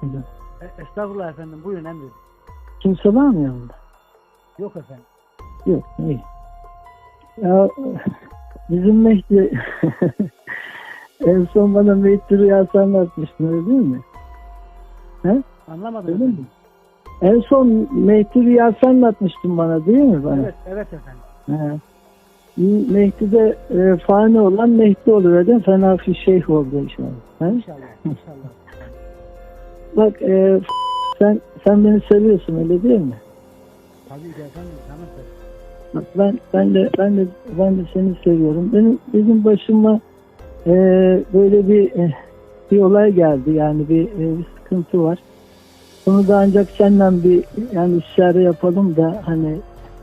canım? E, estağfurullah efendim buyurun emredin. Kimse var mı yanında? Yok efendim. Yok, iyi. Ya bizim Mehdi en son bana Mehdi rüyası anlatmıştın öyle değil mi? Anlamadım Öyle mi? En son Mehdi rüyası anlatmıştın bana değil mi bana? Evet, evet efendim. He. Mehdi'de e, fani olan Mehdi oluyor değil mi? Fena bir şeyh oldu inşallah. He? İnşallah. İnşallah. Bak e, sen sen beni seviyorsun öyle değil mi? Tabii ki efendim. Efendim. Bak ben ben de ben de ben de seni seviyorum. Benim bizim başıma e, böyle bir e, bir olay geldi yani bir, e, bir sıkıntı var. Bunu da ancak senden bir yani istişare yapalım da hani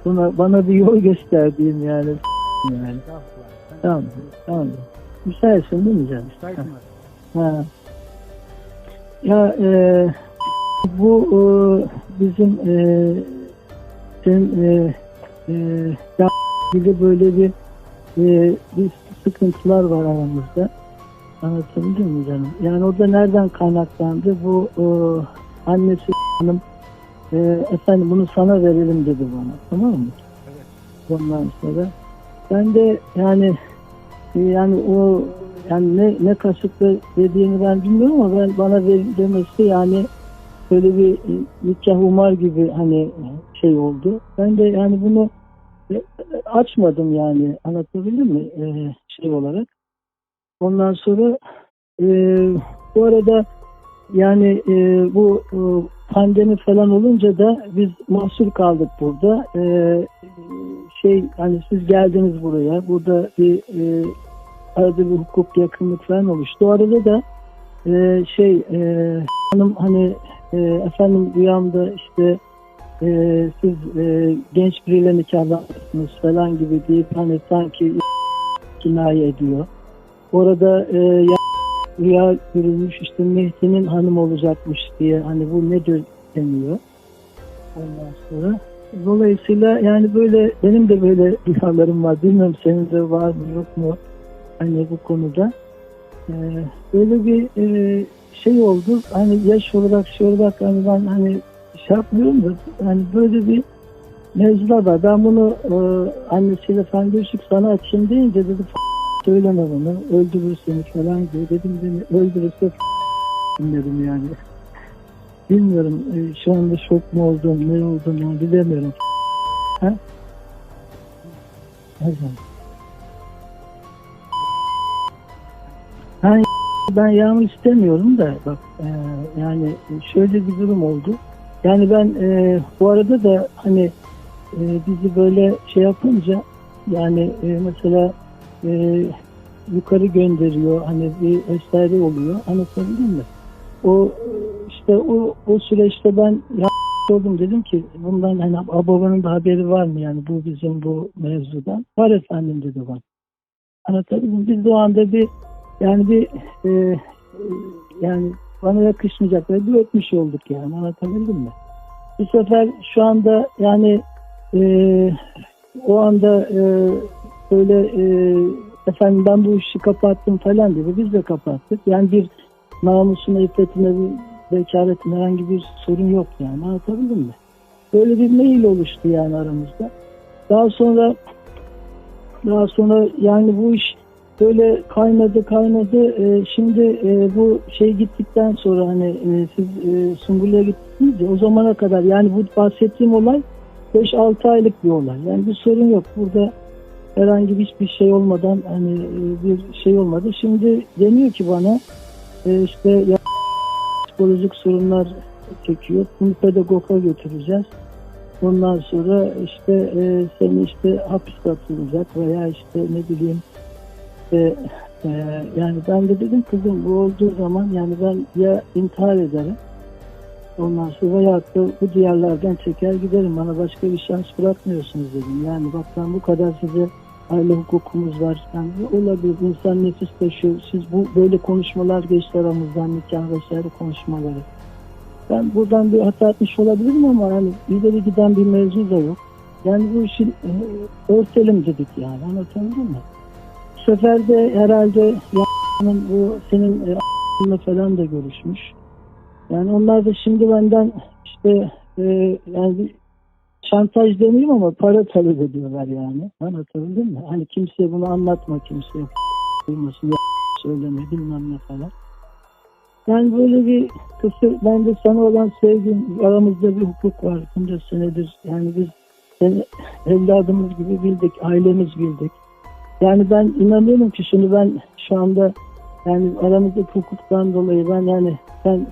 buna bana bir yol gösterdiğim yani yani. Tamam tamam. Müsaitsin değil mi canım? Müsaitim efendim. Ha. Ya e, bu e, bizim e, senin e, e, böyle bir e, bir sıkıntılar var aramızda. Anlatabildim mi canım? Yani o da nereden kaynaklandı? Bu e, annesi hanım e, efendim bunu sana verelim dedi bana. Tamam mı? Evet. Ondan sonra ben de yani e, yani o yani ne ne kasıtlı dediğini ben bilmiyorum ama ben bana verilmesi yani böyle bir e, nikah umar gibi hani şey oldu. Ben de yani bunu e, açmadım yani anlatabildim mi E, şey olarak. Ondan sonra e, bu arada yani e, bu e, pandemi falan olunca da biz mahsur kaldık burada. E, şey hani siz geldiniz buraya. Burada bir e, arada bir hukuk yakınlık falan oluştu. O arada da e, şey e, hanım hani e, efendim rüyamda işte e, siz e, genç biriyle nikahlanmışsınız falan gibi deyip hani sanki kinaye ediyor. Orada e, ya- rüya görülmüş işte Mehdi'nin hanım olacakmış diye hani bu nedir deniyor. Ondan sonra dolayısıyla yani böyle benim de böyle rüyalarım var. Bilmiyorum senin de var mı yok mu hani bu konuda. Ee, böyle bir e, şey oldu. Hani yaş olarak şey olarak hani ben hani şey yapmıyorum da hani böyle bir mevzular var. Ben bunu e, annesiyle falan görüşüp sana açayım deyince dedi "F- söyleme bunu öldürür seni falan diyor. Dedim beni öldürürse dedim yani. Bilmiyorum e, şu anda şok mu oldum ne oldum bilemiyorum. Ha? Hadi. Ben yağmur istemiyorum da bak e, yani şöyle bir durum oldu. Yani ben e, bu arada da hani e, bizi böyle şey yapınca yani e, mesela e, yukarı gönderiyor hani bir vesaire oluyor anlatabildim mi? O işte o, o süreçte ben ya dedim ki bundan hani babanın da haberi var mı yani bu bizim bu mevzudan? Var efendim dedi bana. Anlatabildim? Biz o anda bir yani bir e, yani bana yakışmayacak ve bir öpmüş olduk yani anlatabildim mi? Bu sefer şu anda yani e, o anda e, böyle e, efendim ben bu işi kapattım falan dedi. Biz de kapattık. Yani bir namusuna, iffetine, bir bekaretine herhangi bir sorun yok yani anlatabildim mi? Böyle bir mail oluştu yani aramızda. Daha sonra daha sonra yani bu iş böyle kaynadı kaynadı. Ee, şimdi e, bu şey gittikten sonra hani e, siz e, Sungurlu'ya gittiniz ya o zamana kadar yani bu bahsettiğim olay 5-6 aylık bir olay. Yani bir sorun yok. Burada herhangi hiçbir şey olmadan hani e, bir şey olmadı. Şimdi deniyor ki bana e, işte ya, psikolojik sorunlar çekiyor. Bunu pedagoga götüreceğiz. Ondan sonra işte e, seni işte hapiste atılacak veya işte ne bileyim işte, e, yani ben de dedim kızım bu olduğu zaman yani ben ya intihar ederim ondan sonra veyahut da bu diyarlardan çeker giderim. Bana başka bir şans bırakmıyorsunuz dedim. Yani bak ben bu kadar size aile hukukumuz var. Yani olabilir. İnsan nefis taşıyor. Siz bu böyle konuşmalar geçti aramızdan nikah vesaire konuşmaları. Ben buradan bir hata etmiş olabilirim ama hani ileri giden bir mevzu da yok. Yani bu işin e, örtelim dedik yani anlatabildim mi? Sefer de herhalde yani bu senin e, a**ınla falan da görüşmüş. Yani onlar da şimdi benden işte e, yani şantaj demeyeyim ama para talep ediyorlar yani. Anlatabildim mi? Hani kimseye bunu anlatma kimseye duymasın ya söyleme bilmem ne falan. Yani böyle bir kısır, ben de sana olan sevgim, aramızda bir hukuk var bunca senedir. Yani biz seni evladımız gibi bildik, ailemiz bildik. Yani ben inanıyorum ki şunu ben şu anda yani aramızdaki hukuktan dolayı ben yani sen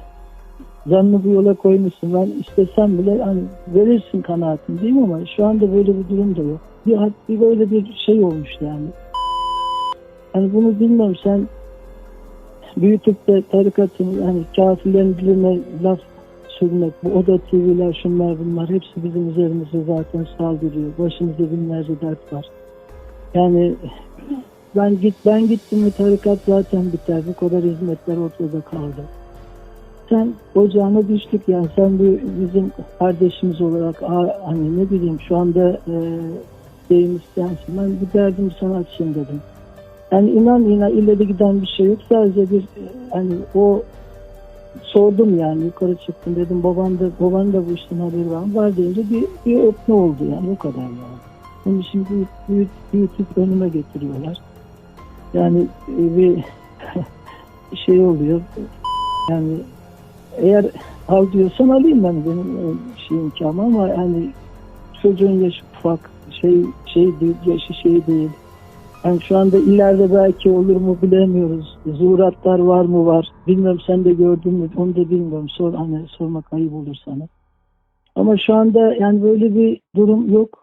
canını bu yola koymuşsun. Ben istesem bile hani verirsin kanaatini değil mi ama şu anda böyle bir durum da yok. Bir, bir böyle bir şey olmuş yani. Hani bunu bilmiyorum sen büyütüp de tarikatın hani kafirlerin diline laf sürmek, bu oda TV'ler şunlar bunlar hepsi bizim üzerimize zaten saldırıyor. Başımızda binlerce dert var. Yani ben git ben gittim mi tarikat zaten biter. Bu kadar hizmetler ortada kaldı. Sen ocağına düştük yani sen bir bizim kardeşimiz olarak hani ne bileyim şu anda e, deyim sensin. Ben bir derdim sana açayım dedim. Yani inan inan ileri giden bir şey yok. Sadece bir e, hani o sordum yani yukarı çıktım dedim baban da baban da bu işten haberi var mı? Var deyince bir, bir öpme oldu yani o kadar yani. Bunu şimdi büyüt, büyüt, büyütüp önüme getiriyorlar. Yani e, bir şey oluyor. Yani eğer al diyorsan alayım ben benim şey imkanım ama yani çocuğun yaşı ufak şey şey değil yaşı şey değil. Yani şu anda ileride belki olur mu bilemiyoruz. Zuratlar var mı var. Bilmiyorum sen de gördün mü onu da bilmiyorum. Sor, hani sormak ayıp olur sana. Ama şu anda yani böyle bir durum yok.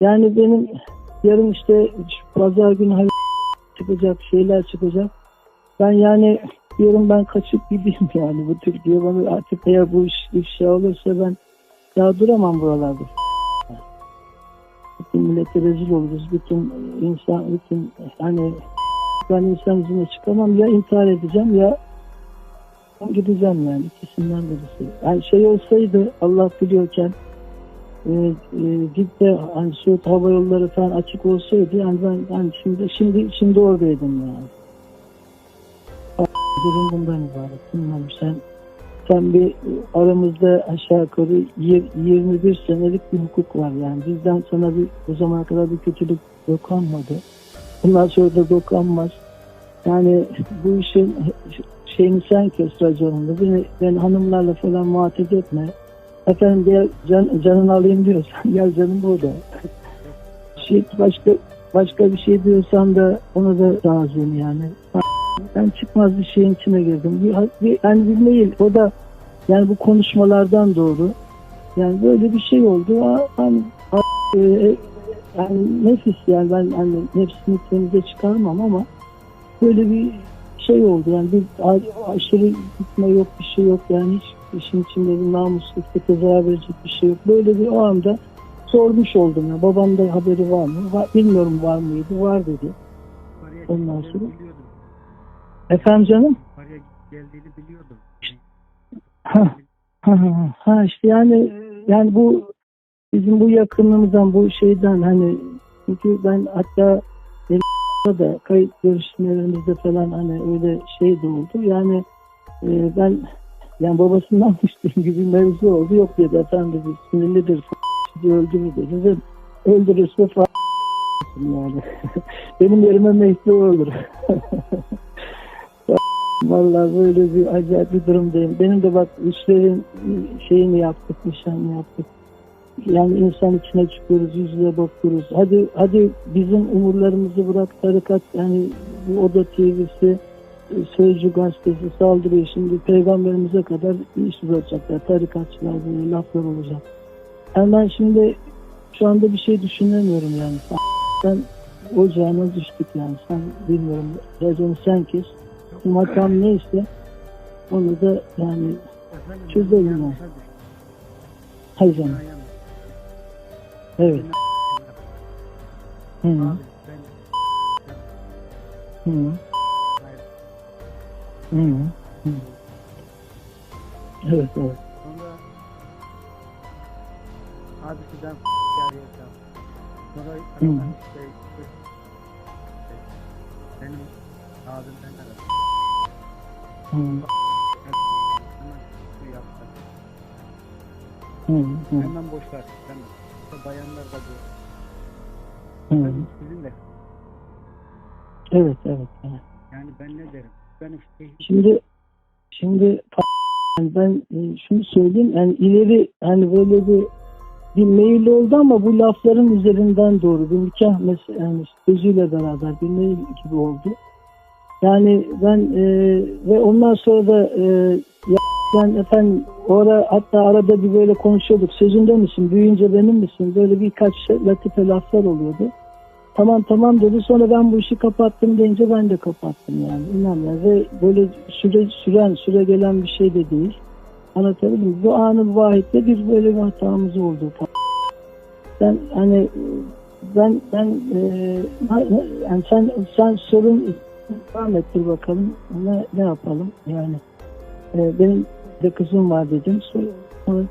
Yani benim yarın işte pazar günü hani çıkacak şeyler çıkacak. Ben yani diyorum ben kaçıp gideyim yani bu Türkiye bana artık eğer bu iş ifşa olursa ben daha duramam buralarda. Bütün millete rezil oluruz. Bütün insan, bütün hani ben insan yüzüne çıkamam. Ya intihar edeceğim ya gideceğim yani ikisinden birisi. Yani şey olsaydı Allah biliyorken e, e, git de hani Suud Hava Yolları falan açık olsaydı yani ben hani şimdi şimdi şimdi oradaydım yani. Durum bundan ibaret. Bilmem sen sen bir aramızda aşağı yukarı yir- 21 senelik bir hukuk var yani. Bizden sana bir o zamana kadar bir kötülük dokunmadı. Bundan sonra da dokunmaz. Yani bu işin şeyini sen kes raconunu. Beni, ben hanımlarla falan muhatap etme. Efendim gel can, canını alayım diyorsan gel canım burada. Şey, başka başka bir şey diyorsan da onu da razıyım yani. Ben çıkmaz bir şeyin içine girdim. Bir, bir, yani bir mail o da yani bu konuşmalardan doğru. Yani böyle bir şey oldu. Hani, a- e, yani nefis yani ben hani nefsini temize çıkarmam ama böyle bir şey oldu yani bir aşırı gitme yok bir şey yok yani hiç işin içinde bir namuslukta zarar verecek bir şey yok. Böyle bir o anda sormuş oldum ya babam da haberi var mı? Va- bilmiyorum var mıydı? Var dedi. Ondan sonra? Efendim canım? Geldiğini biliyordum. Ha, ha, ha, işte yani yani bu bizim bu yakınlığımızdan bu şeyden hani çünkü ben hatta da kayıt görüşmelerimizde falan hani öyle şey de oldu. Yani e, ben yani babasından düştüğüm gibi mevzu oldu. Yok dedi efendim dedi sinirlidir sizi öldürür dedi. Dedim, öldürürse f- yani. Benim yerime mehdi olur. Vallahi böyle bir acayip bir durumdayım. Benim de bak işlerin şeyini yaptık, nişanını yaptık. Yani insan içine çıkıyoruz, yüz yüze bakıyoruz. Hadi hadi bizim umurlarımızı bırak tarikat yani bu Oda TV'si, Sözcü gazetesi saldırıyor şimdi peygamberimize kadar iş uzatacaklar. Tarikatçılar böyle laflar olacak. Yani ben şimdi şu anda bir şey düşünemiyorum yani. Sen ocağına düştük yani. Sen bilmiyorum. Raconu sen kes makam neyse onu da yani Çözelim ben ya. yanlışa düştüm. hay canım. Evet. Hı hı. Hı hı. Evet evet. Sonra abisinden yarıya kaldı. Sonra aradan işte benim abimden aradı. Hı. Hemen yaptı. Hı, hı, Hemen boş ver. Sen işte bayanlar da bu. hı. Sizin de. Evet, evet. evet. Yani ben ne derim? İşte Şimdi şimdi ben e, şunu söyleyeyim yani ileri hani böyle bir bir mail oldu ama bu lafların üzerinden doğru bir nikah mes- yani sözüyle beraber bir mail gibi oldu. Yani ben e, ve ondan sonra da e, ben efendim ora hatta arada bir böyle konuşuyorduk. Sözünde misin? Büyüyünce benim misin? Böyle birkaç şey, latife laflar oluyordu. Tamam tamam dedi. Sonra ben bu işi kapattım deyince ben de kapattım yani. İnan ya. Ve böyle süre süren, süre gelen bir şey de değil. Anlatabildim? Bu anın vahitte bir böyle bir hatamız oldu. Ben hani ben ben e, yani sen sen sorun devam ettir bakalım ne, ne yapalım yani e, benim de kızım var dedim sonra, sonra